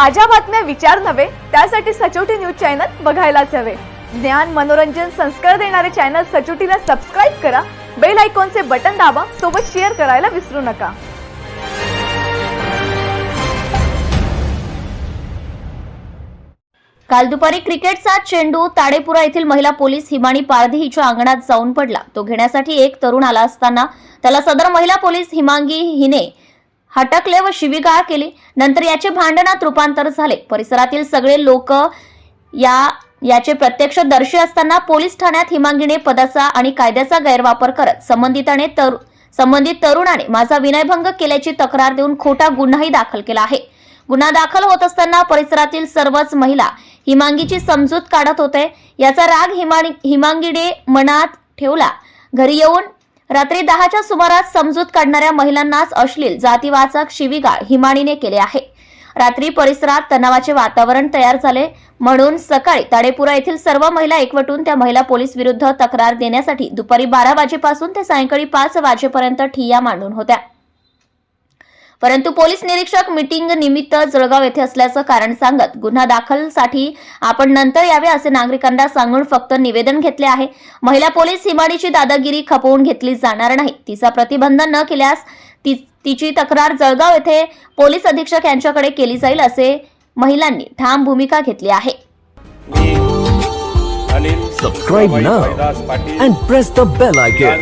ताज्या बातम्या विचार नव्हे त्यासाठी सचोटी न्यूज चॅनल बघायलाच हवे. ज्ञान मनोरंजन संस्कार देणारे चॅनल सचोटीला सबस्क्राईब करा बेल आयकॉनचे बटन दाबा सोबत शेअर करायला विसरू नका. काल दुपारी क्रिकेटचा चेंडू ताडेपुरा येथील महिला पोलीस हिमाणी पारधी हिच्या अंगणात जाऊन पडला. तो घेण्यासाठी एक तरुण आला असताना त्याला सदर महिला पोलीस हिमांगी हिने हटकले व शिवीगाळ केली. नंतर याचे भांडणात रूपांतर झाले. परिसरातील सगळे लोक या याचे प्रत्यक्षदर्शी असताना पोलीस ठाण्यात हिमांगीने पदाचा आणि कायद्याचा गैरवापर करत संबंधिताने तर संबंधित तरुणाने माझा विनयभंग केल्याची तक्रार देऊन खोटा गुन्हाही दाखल केला आहे. गुन्हा दाखल होत असताना परिसरातील सर्वच महिला हिमांगीची समजूत काढत होते. याचा राग हिमांगीने मनात ठेवला. घरी येऊन रात्री दहाच्या सुमारास समजूत काढणाऱ्या महिलांनाच अश्लील जातीवाचक शिवीगाळ हिमाणीने केले आहे. रात्री परिसरात तणावाचे वातावरण तयार झाले म्हणून सकाळी ताडेपुरा येथील सर्व महिला एकवटून त्या महिला पोलीस विरुद्ध तक्रार देण्यासाठी दुपारी बारा वाजेपासून ते सायंकाळी पाच वाजेपर्यंत ठिय्या मांडून होत्या. परंतु पोलीस निरीक्षक मीटिंग निमित्त जळगाव येथे असल्याचं कारण सांगत गुन्हा दाखलसाठी आपण नंतर यावे असे नागरिकांना सांगून फक्त निवेदन घेतले आहे. महिला पोलीस हिमाडीची दादागिरी खपवून घेतली जाणार नाही. तिचा प्रतिबंध न केल्यास ती तिची तक्रार जळगाव येथे पोलीस अधीक्षक यांच्याकडे केली जाईल असे महिलांनी ठाम भूमिका घेतली आहे. मी Anil Subscribe now Kailas Patil and press the bell icon.